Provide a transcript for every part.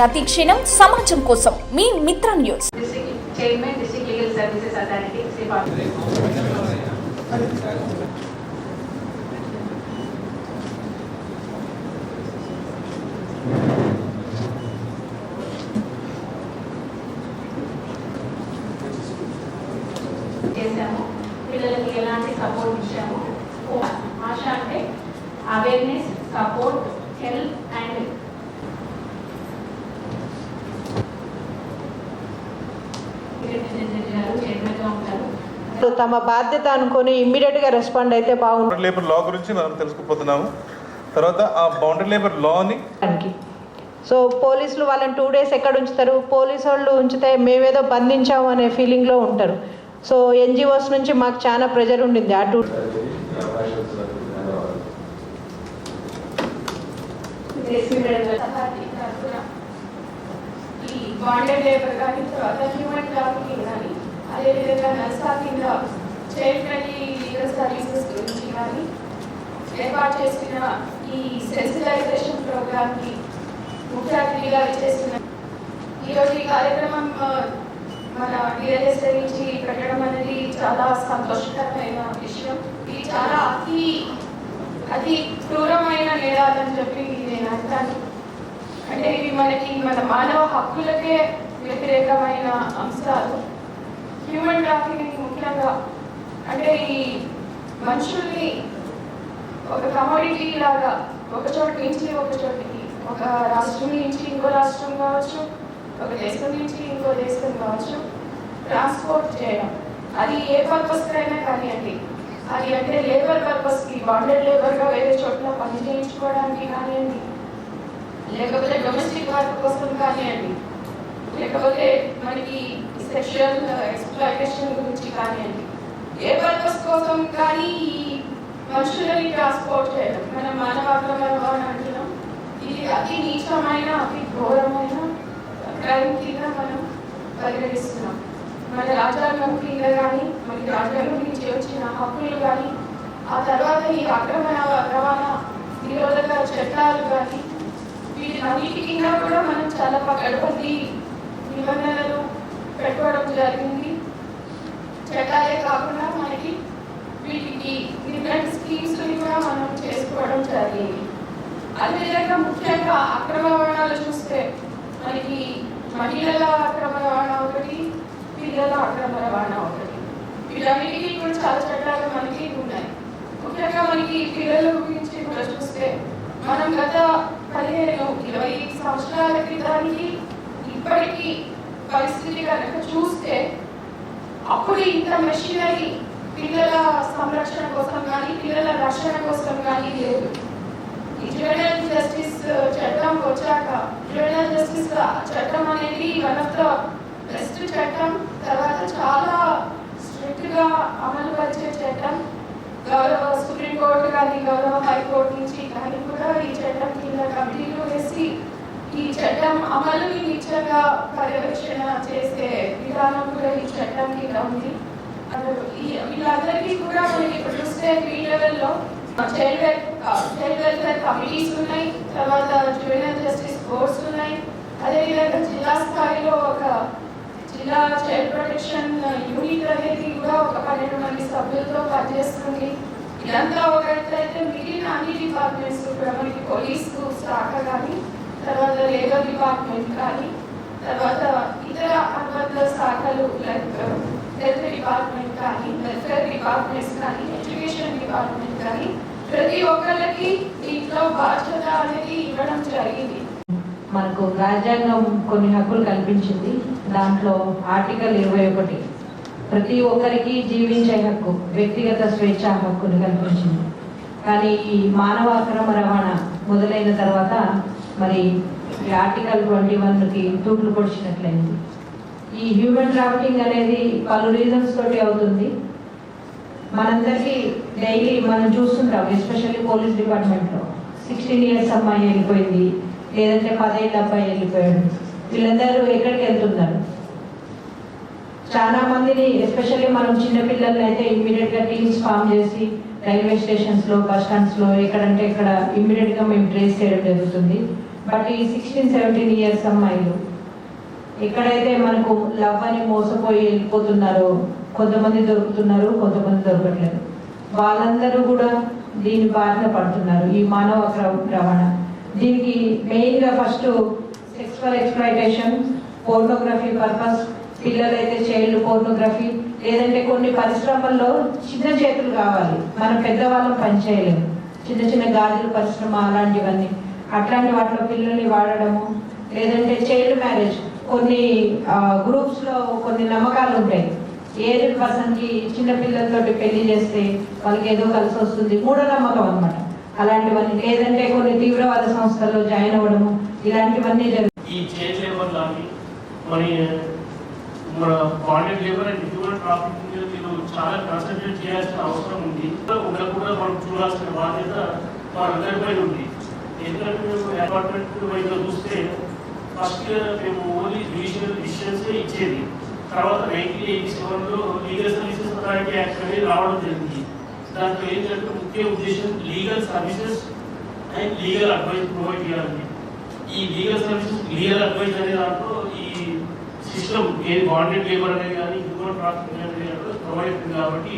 ప్రతి క్షణం సమాజం కోసం మీ మిత్ర న్యూస్. సర్వీసెస్ చేశాము. పిల్లలకి ఎలాంటి సపోర్ట్ ఇచ్చాము? ఆశ అంటే అవేర్నెస్ సపోర్ట్ హెల్ప్ అండ్ తమ బాధ్యత అనుకొని ఇమ్మీడియట్గా రెస్పాండ్ అయితే బాగుంటుంది లేబర్ లా గురించి మనం తెలుసుకుపోతున్నాము. తర్వాత ఆ బౌండరీ లేబర్ లాని సో పోలీసులు వాళ్ళని టూ డేస్ ఎక్కడ ఉంచుతారు? పోలీసు వాళ్ళు ఉంచితే మేమేదో బంధించాము అనే ఫీలింగ్లో ఉంటారు. సో ఎన్జిఓస్ నుంచి మాకు చాలా ప్రెజర్ ఉండింది ఆ టూ ఈ బాండెడ్ లేబర్ కానీ తర్వాత హ్యూమన్ ట్రాఫికింగ్ అదేవిధంగా నల్సా కింద చైల్డ్ ఫ్రెండ్లీ లీగల్ సర్వీసెస్ గురించి కానీ ఏర్పాటు చేసిన ఈ సెన్సిటైజేషన్ ప్రోగ్రామ్కి ముఖ్య అతిథిగా చేసిన ఈరోజు ఈ కార్యక్రమం మన డిఎల్ఎస్ఏ నుంచి పెట్టడం అనేది చాలా సంతోషకరమైన విషయం. ఇది చాలా అతి అతి క్రూరమైన నేరాలని చెప్పి నేను అంటాను. అంటే ఇవి మనకి మన మానవ హక్కులకే వ్యతిరేకమైన అంశాలు. హ్యూమన్ ట్రాఫికింగ్ ముఖ్యంగా అంటే ఈ మనుషుల్ని ఒక కమోడిటీ లాగా ఒక చోట నుంచి ఒక చోటికి ఒక రాష్ట్రం నుంచి ఇంకో రాష్ట్రం కావచ్చు ఒక దేశం నుంచి ఇంకో దేశం కావచ్చు ట్రాన్స్పోర్ట్ చేయడం. అది ఏ పర్పస్కి అయినా కానివ్వండి. అది అంటే లేబర్ పర్పస్కి బాండెడ్ లేబర్గా వేరే చోట్ల పని చేయించుకోవడానికి కానివ్వండి. లేకపోతే డొమెస్టిక్ వర్క్ కోసం కానివ్వండి. లేకపోతే మనకి సెక్షువల్ ఎక్స్ప్లాయిటేషన్ uh, గురించి కానివ్వండి. ఏ పర్పస్ కోసం కానీ ఈ మనుషులని ట్రాన్స్పోర్ట్ చేయడం మనం మానవాక్రమ రవాణా అంటున్నాం. ఇది అతి నీచమైన అతి ఘోరమైన క్రైమ్ కింద మనం పరిగణిస్తున్నాం. మన రాజ్యాంగం కింద కానీ మనకి రాజ్యాంగం నుంచి వచ్చిన హక్కులు కానీ ఆ తర్వాత ఈ అక్రమ రవాణా నిరోధక చట్టాలు కానీ వీటన్నిటి కింద కూడా మనం చాలా పకడ్బందీ నిబంధనలు పెట్టుకోవడం జరిగింది. చట్టాలే కాకుండా మనకి వీటికి డిఫరెంట్ స్కీమ్స్ కూడా మనం చేసుకోవడం జరిగింది. అదేవిధంగా ముఖ్యంగా అక్రమ రవాణాలు చూస్తే మనకి మహిళల అక్రమ రవాణా ఒకటి పిల్లల అక్రమ రవాణా ఒకటి. వీటన్నిటికీ కూడా చాలా చట్టాలు మనకి ఉన్నాయి. ముఖ్యంగా మనకి పిల్లల గురించి కూడా చూస్తే మనం గత పదిహేను ఇరవై సంవత్సరాల క్రితానికి ఇప్పటికీ పరిస్థితి కనుక చూస్తే అప్పుడు ఇంత మెషినరీ పిల్లల సంరక్షణ కోసం కానీ పిల్లల రక్షణ కోసం కానీ లేదు. ఈ క్రిమినల్ జస్టిస్ uh, చట్టం వచ్చాక క్రిమినల్ జస్టిస్ uh, చట్టం అనేది వన్ ఆఫ్ ద బెస్ట్ చట్టం. తర్వాత చాలా స్ట్రిక్ట్గా అమలు పరిచే చట్టం. గౌరవ సుప్రీంకోర్టు కానీ గౌరవ హైకోర్టు నుంచి కానీ కూడా ఈ చట్టం కింద కమిటీలు ఈ చట్టం అమలుని నిత్యంగా పర్యవేక్షణ చేసే విధానం కూడా ఈ చట్టం కింద ఉంది. వీళ్ళందరికీ కూడా మనకి ఇప్పుడు చూస్తే ఈ లెవెల్లో child well child welfare committees ఉన్నాయి తర్వాత జువెనల్ జస్టిస్ బోర్డ్స్ ఉన్నాయి. అదేవిధంగా జిల్లా స్థాయిలో ఒక జిల్లా చైల్డ్ ప్రొటెక్షన్ యూనిట్ అనేది కూడా ఒక పన్నెండు మంది సభ్యులతో పనిచేస్తుంది. ఇదంతా ఒకటైతే మిగిలిన అన్ని డిపార్ట్మెంట్స్ కూడా మనకి పోలీసు శాఖ కానీ తర్వాత లేబర్ డిపార్ట్మెంట్ కానీ తర్వాత ఇతర అనుబంధ శాఖలు లైక్ హెల్త్ డిపార్ట్మెంట్ కానీ వెల్ఫేర్ డిపార్ట్మెంట్స్ కానీ ఎడ్యుకేషన్ డిపార్ట్మెంట్ కానీ ప్రతి ఒక్కరికి దీంట్లో బాధ్యత అనేది ఇవ్వడం జరిగింది. మనకు రాజ్యాంగం కొన్ని హక్కులు కల్పించింది. దాంట్లో ఆర్టికల్ ఇరవై ఒకటి ప్రతి ఒక్కరికి జీవించే హక్కు వ్యక్తిగత స్వేచ్ఛ హక్కును కల్పించింది. కానీ ఈ మానవ అక్రమ రవాణా మొదలైన తర్వాత మరి ఈ ఆర్టికల్ ట్వంటీ వన్కి తూట్లు పొడిచినట్లయింది. ఈ హ్యూమన్ ట్రాఫికింగ్ అనేది పలు రీజన్స్ తోటి అవుతుంది. మనందరికీ డైలీ మనం చూస్తుంటాం ఎస్పెషల్లీ పోలీస్ డిపార్ట్మెంట్లో సిక్స్టీన్ ఇయర్స్ అమ్మాయి వెళ్ళిపోయింది లేదంటే పదేళ్ళ అబ్బాయి వెళ్ళిపోయాడు. వీళ్ళందరూ ఎక్కడికి వెళ్తున్నారు? చాలా మందిని ఎస్పెషల్లీ మనం చిన్నపిల్లల్ని అయితే ఇమ్మీడియట్గా టీమ్స్ ఫామ్ చేసి రైల్వే స్టేషన్స్లో బస్ స్టాండ్స్లో ఎక్కడంటే ఇక్కడ ఇమ్మీడియట్గా మేము ట్రేస్ చేయడం జరుగుతుంది. బట్ ఈ సిక్స్టీన్ సెవెంటీన్ ఇయర్స్ అమ్మాయిలు. ఎక్కడైతే మనకు లవ్ అని మోసపోయి వెళ్ళిపోతున్నారో కొంతమంది దొరుకుతున్నారు కొంతమంది దొరకట్లేదు. వాళ్ళందరూ కూడా దీని బారిన పడుతున్నారు ఈ మానవ రవాణా. దీనికి మెయిన్గా first sexual exploitation pornography purpose పిల్లలైతే చైల్డ్ పోర్నోగ్రఫీ లేదంటే కొన్ని పరిశ్రమల్లో చిన్న చేతులు కావాలి. మనం పెద్దవాళ్ళం పనిచేయలేము చిన్న చిన్న గాజుల పరిశ్రమ అలాంటివన్నీ. అట్లాంటి వాటిలో పిల్లల్ని వాడడము లేదంటే చైల్డ్ మ్యారేజ్ కొన్ని గ్రూప్స్లో కొన్ని నమ్మకాలు ఉంటాయి. ఏజ్ పర్సన్కి చిన్న పిల్లలతో పెళ్ళి చేస్తే వాళ్ళకి ఏదో కలిసి వస్తుంది మూఢ నమ్మకం అనమాట అలాంటివన్నీ లేదంటే కొన్ని తీవ్రవాద సంస్థల్లో జాయిన్ అవ్వడము ఇలాంటివన్నీ జరుగుతాయి. ఈ చైల్డ్ లేబర్ లాంటి మరి మన bonded labour and human trafficking మీద మీరు చాలా కాన్సన్ట్రేట్ చేయాల్సిన అవసరం ఉంది. కూడా మనం చూడాల్సిన బాధ్యత మనందరిపై ఉంది. ఎందుకంటే మేము అపార్ట్మెంట్ వైపు చూస్తే ఫస్ట్ మేము ఓన్లీ జ్యుడిషియల్ డిసిషన్స్ ఇచ్చేది. తర్వాత నైన్టీన్ ఎయిటీ సెవెన్లో లీగల్ సర్వీసెస్ అథారిటీ యాక్ట్ అనేది రావడం జరిగింది. దాంట్లో ఏంటంటే ముఖ్య ఉద్దేశం legal services and legal advice provide చేయాలని ఈ లీగల్ సర్వీసెస్ లీగల్ అడ్వైస్ అనే దాంట్లో ఈ సిస్టమ్ ఏది బాండెడ్ లేబర్ అనేది కానీ హ్యూమన్ ట్రాఫికింగ్ అనేది ప్రొవైడ్ అవుతుంది కాబట్టి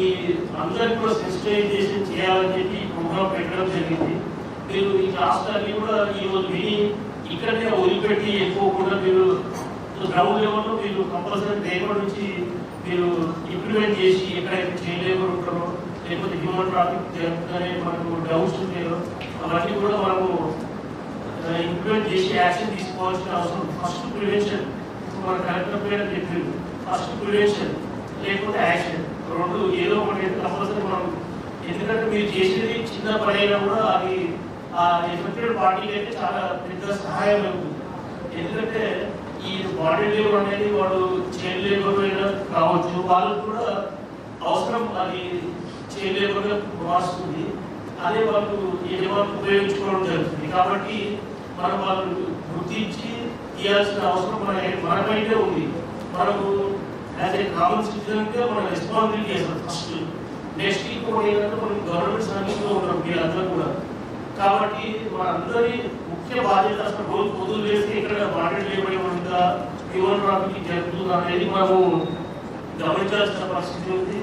ఈ అందరికి కూడా సెన్సిటైజేషన్ చేయాలని చెప్పి ప్రోగ్రామ్ పెట్టడం జరిగింది. మీరు ఈ రాష్ట్రాన్ని కూడా ఈరోజు విని ఇక్కడనే వదిలిపెట్టి ఎక్కువకుండా మీరు గ్రౌండ్ లెవెల్లో మీరు కంపల్సరీ రేపటి నుంచి మీరు ఇంప్లిమెంట్ చేసి ఎక్కడైతే చైల్డ్ ఉంటారో లేకపోతే హ్యూమన్ ట్రాఫిక్ జరుగుతుందనే మనకు డౌట్స్ ఉంటాయో అవన్నీ కూడా మనము ఇంప్లిమెంట్ చేసి యాక్షన్ తీసుకోవాల్సిన అవసరం. ఫస్ట్ ప్రివెన్షన్ మన కలెక్టర్ పేరు చెప్పింది ఫస్ట్ ప్రివెన్షన్ లేకపోతే యాక్షన్ రెండు ఏదో ఒకటి కంపల్సరీ మనం. ఎందుకంటే మీరు చేసేది చిన్న పని అయినా కూడా అది ఆ బాడీకి అయితే చాలా పెద్ద సహాయం అవుతుంది. ఎందుకంటే ఈ బాడీ లేబర్ అనేది వాడు చైల్డ్ లేబర్ కావచ్చు వాళ్ళకు కూడా అవసరం అది చైల్డ్ లేబర్గా మారుస్తుంది. అదే వాళ్ళు యజమానులు ఉపయోగించుకోవడం జరుగుతుంది. కాబట్టి మనం వాళ్ళు గుర్తించి తీయాల్సిన అవసరం మన మనపైనే ఉంది. మనము యాజ్ ఏ కామన్ సిటిజన్గా మన రెస్పాన్సిబిలిటీ ఫస్ట్ నెక్స్ట్ ఇంకోటి ఏంటంటే మనం గవర్నమెంట్ సర్వీస్లో ఉన్నాం మీరందరూ కూడా. కాబట్టి మనందరి ముఖ్య బాధ్యత అసలు రోజు పొద్దులు వేస్తే ఇక్కడ బాడెడ్ లేబర్ ఉందా హ్యూమన్ ట్రాఫిక్ జరుగుతుందా అనేది మనము గమనించాల్సిన పరిస్థితి ఉంది.